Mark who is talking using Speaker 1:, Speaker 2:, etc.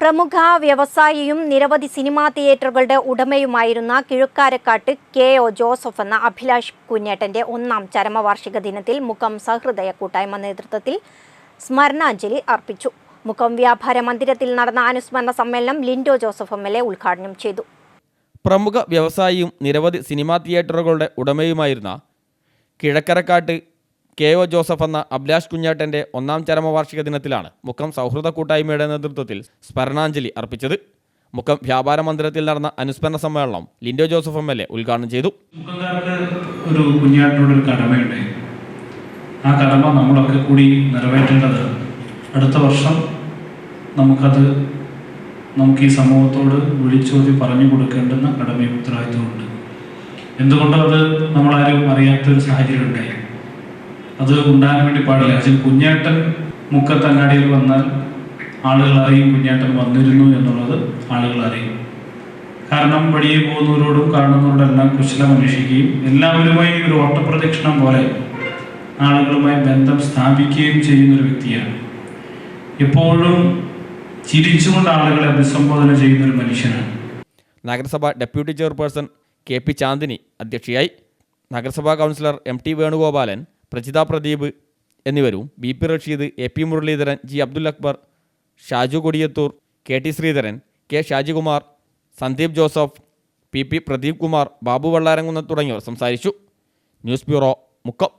Speaker 1: പ്രമുഖ വ്യവസായിയും നിരവധി സിനിമാ തിയേറ്ററുകളുടെ ഉടമയുമായിരുന്ന കിഴുക്കാരക്കാട്ട് കെ ഒ ജോസഫ് എന്ന അഭിലാഷ് കുഞ്ഞേട്ടന്റെ ഒന്നാം ചരമവാർഷിക ദിനത്തിൽ മുഖം സഹൃദയ കൂട്ടായ്മ നേതൃത്വത്തിൽ സ്മരണാഞ്ജലി അർപ്പിച്ചു. മുഖം വ്യാപാര മന്ദിരത്തിൽ നടന്ന അനുസ്മരണ സമ്മേളനം Lindo Joseph M L A ഉദ്ഘാടനം ചെയ്തു.
Speaker 2: പ്രമുഖ വ്യവസായിയും നിരവധി സിനിമാ തിയേറ്ററുകളുടെ ഉടമയുമായിരുന്ന കിഴക്കരക്കാട്ട് കെ ഒ ജോസഫ് എന്ന അഭിലാഷ് കുഞ്ഞാട്ടന്റെ ഒന്നാം ചരമവാർഷിക ദിനത്തിലാണ് മുഖം സൗഹൃദ കൂട്ടായ്മയുടെ നേതൃത്വത്തിൽ സ്മരണാഞ്ജലി അർപ്പിച്ചത്. മുഖം വ്യാപാര മന്ദിരത്തിൽ നടന്ന അനുസ്മരണ സമ്മേളനം Lindo Joseph M L A ഉദ്ഘാടനം ചെയ്തു.
Speaker 3: ഒരു കുഞ്ഞാട്ടിനോട് ഒരു കടമയുണ്ട്. ആ കടമ നമ്മളൊക്കെ കൂടി നിറവേറ്റേണ്ടത് അടുത്ത വർഷം നമുക്കത് നമുക്ക് ഈ സമൂഹത്തോട് വിളിച്ചോതി പറഞ്ഞു കൊടുക്കേണ്ടുന്ന കടമയും ഉത്തരവാദിത്വമുണ്ട് അത് നമ്മളാരും അറിയാത്തൊരു സാഹചര്യം ഉണ്ടായി? അത് ഉണ്ടാകാൻ വേണ്ടി പാടില്ല. അച്ഛൻ കുഞ്ഞേട്ടൻ മുക്കത്തങ്ങാടിയിൽ വന്നാൽ ആളുകൾ അറിയും കുഞ്ഞേട്ടൻ വന്നിരുന്നു എന്നുള്ളത് ആളുകൾ അറിയും. കാരണം വഴിയെ പോകുന്നവരോടും കാണുന്നവരോടെല്ലാം കുശലം അന്വേഷിക്കുകയും എല്ലാവരുമായി ഒരു ഓട്ടപ്രദക്ഷിണം പോലെ ആളുകളുമായി ബന്ധം സ്ഥാപിക്കുകയും ചെയ്യുന്ന ഒരു വ്യക്തിയാണ്. എപ്പോഴും ചിരിച്ചുകൊണ്ട് ആളുകളെ അഭിസംബോധന ചെയ്യുന്ന ഒരു മനുഷ്യനാണ്.
Speaker 2: നഗരസഭ deputy chairperson K P Chandini അധ്യക്ഷയായി. നഗരസഭാ councillor M T Venugopalan Prajitha Pradeep എന്നിവരും B P Rasheed A P Muraleedharan G Abdul Akbar Shaju Kodiyathur K T Sreedharan K Shajikumar Sandeep Joseph P P Pradeep Kumar Babu Vallaramkunnam തുടങ്ങിയവർ സംസാരിച്ചു. News bureau Mukkam.